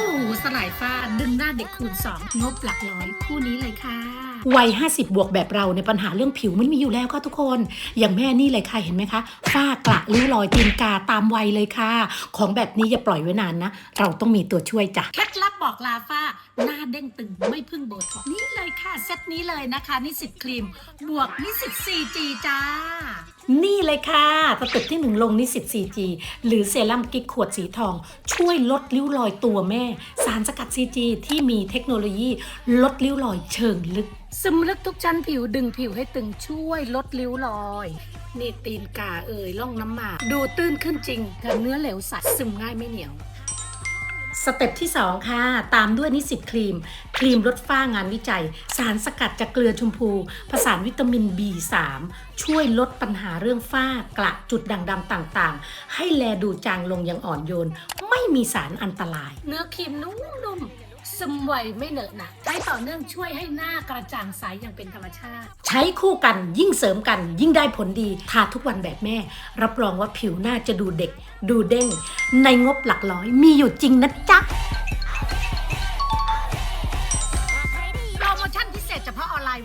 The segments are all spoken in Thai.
คู่หูสลายฝ้าดึงหน้าเด็กคูณ 2 งบหลักร้อย คู่นี้เลยค่ะ วัย 50 บวกแบบเราในยปัญหาเรื่องผิวมันมีอยู่แล้วค่ะทุกคน อย่างแม่นี่เลยค่ะเห็นไหมคะฝ้ากระริ้วรอยตีนกาตามวัยเลยค่ะ ของแบบนี้อย่าปล่อยไว้นานนะ เราต้องมีตัวช่วยจ้ะเคล็ดลับบอกลาฝ้า หน้าเด้งตึงไม่พึ่งโบท็อกซ์นี่เลยค่ะเซตนี้เลยนะคะนิสิตครีมบวกนิสิต 4G จ้า นี่เลยค่ะสเต็ปที่หนึ่งลงนิสิต 4G หรือเซรั่มกิ๊กขวดสีทอง ช่วยลดริ้วรอยตัวแม่ สารสกัด 4G ที่มีเทคโนโลยีลดริ้วรอยเชิงลึก ซึมลึกทุกชั้นผิวดึงผิวให้ตึงช่วยลดริ้วรอย นี่ตีนกาเอ่ยล่องน้ำหมาก ดูตื้นขึ้นจริงแต่เนื้อเหลวใสซึมง่ายไม่เหนียว สเต็ปที่ 2 ค่ะ ตามด้วยนิสิตครีม ครีมลดฝ้างานวิจัย สารสกัดจากเกลือชมพู ผสานวิตามิน B3 ช่วยลดปัญหาเรื่องฝ้ากระจุดด่างดำต่างๆ ให้แลดูจางลงอย่างอ่อนโยน ไม่มีสารอันตราย เนื้อครีมนุ่ม ๆซึมไวไม่เหนอะหนะใช้ต่อเนื่องช่วยให้หน้ากระจ่างใสอย่างเป็นธรรมชาติ ใช้คู่กันยิ่งเสริมกัน ยิ่งได้ผลดีทาทุกวันแบบแม่ รับรองว่าผิวหน้าจะดูเด็ก ดูเด้ง ในงบหลักร้อยมีอยู่จริงนะจ๊ะ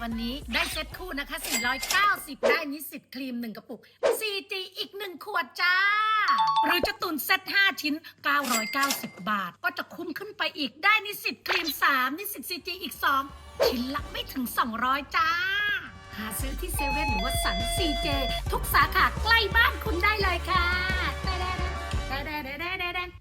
วันนี้ได้เซ็ตคู่นะคะ 490 ได้นิสิตครีม 1 กระปุก 4G อีก 1 ขวดจ้า หรือจะตุนเซ็ต5 ชิ้น 990 บาท ก็จะคุ้มขึ้นไปอีกได้นิสิตครีม 3 นิสิต 4G อีก 2 ชิ้นละไม่ถึง 200 จ้า หาซื้อที่เซเว่นหรือว่าสัน CJ ทุกสาขาใกล้บ้านคุณได้เลย